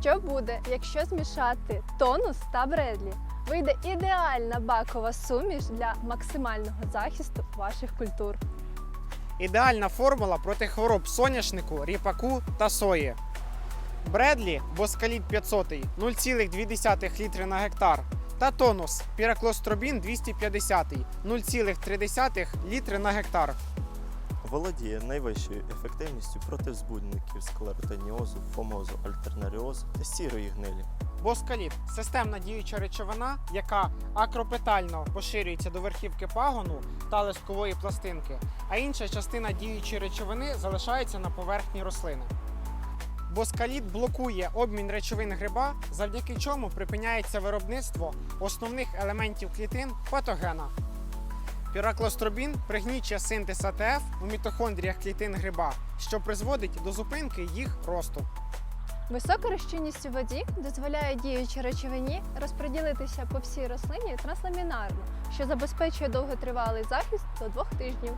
Що буде, якщо змішати тонус та бредлі? Вийде ідеальна бакова суміш для максимального захисту ваших культур. Ідеальна формула проти хвороб соняшнику, ріпаку та сої. Бредлі Боскаліт 500 0,2 літри на гектар. Та тонус Піраклостробін 250 0,3 літри на гектар. Володіє найвищою ефективністю проти збудників склеротеніозу, фомозу, альтернаріозу та сірої гнилі. Боскаліт системна діюча речовина, яка акропетально поширюється до верхівки пагону та листкової пластинки, а інша частина діючої речовини залишається на поверхні рослини. Боскаліт блокує обмін речовин гриба, завдяки чому припиняється виробництво основних елементів клітин патогена. Піраклостробін пригнічує синтез АТФ у мітохондріях клітин гриба, що призводить до зупинки їх росту. Висока розчинність у воді дозволяє діючій речовині розподілитися по всій рослині трансламінарно, що забезпечує довготривалий захист до двох тижнів.